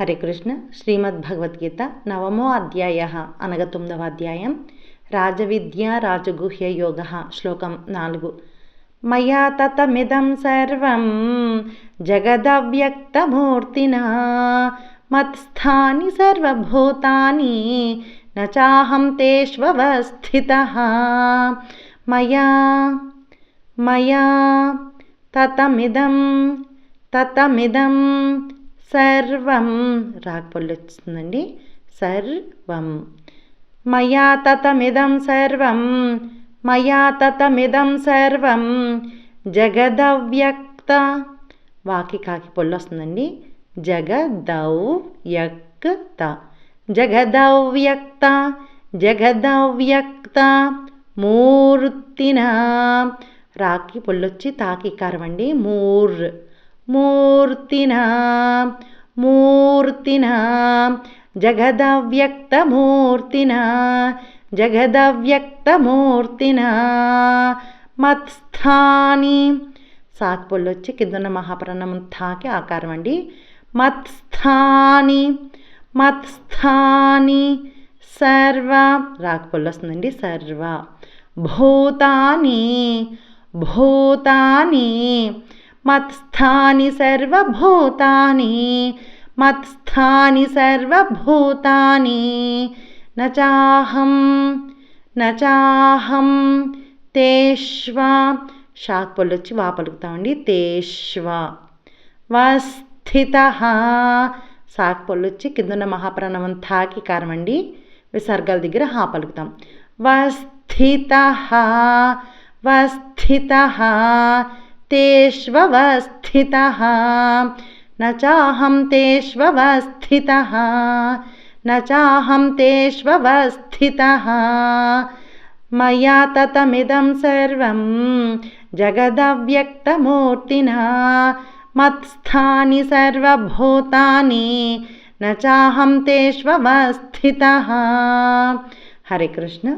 హరే కృష్ణ. శ్రీమద్ భగవద్గీత నవమో అధ్యాయ అనగా తొమ్మిదవ అధ్యాయం. రాజవిద్య రాజగుహ్య యోగ శ్లోకం నాలుగు. మయా తతమిదం సర్వం జగదవ్యక్తమూర్తినా. మత్స్థాని సర్వభూతాని నచాహం తేష్వస్థిత మయా మయా తతమిదం తతమిదం సర్వం రాకపోళ్ళు వచ్చిందండి సర్వం. మయా తతమిదం సర్వం మయా తతమిదం సర్వం. జగదవ్యక్త. వాకి కాకి పొల్లు వస్తుందండి జగదవ్యక్త. జగదవ్యక్త జగదవ్యక్త. మూర్తిన. రాకి పొల్లొచ్చి తాకి కారం అండి మూర్. మూర్తిన మూర్తిన జగదవ్యక్తమూర్తిన జగదవ్యక్తమూర్తిన మత్స్థాని. సాక్ పొల్లు వచ్చి కిందన్న మహాప్రాణం థాకి ఆకారం అండి. మత్స్థాని మత్స్థాని సర్వ. రాక్ పొల్లు వస్తుందండి సర్వ. భూతాని భూతాని. మత్స్థాని సర్వభూతాని మత్స్థాని సర్వభూతాని నచాహం నచాహం తేష్వ. షాక్ పళ్ళు వచ్చి వా పలుకుతామండి తేష్వ. వస్థిత. సాక్ పళ్ళు వచ్చి కిందన్న మహాప్రాణవం థాకి కారమండి విసర్గాల దగ్గర హా పలుకుతాం. వస్థిత. వస్థిత. తేష్వస్థిత నాహం తేష్వస్థిత నాహం తేష్వస్థిత మయా తతమిదం సర్వం జగదవ్యక్తమూర్తినా మత్స్థాని సర్వభూతాని నాహం తేష్వస్థిత హరే కృష్ణ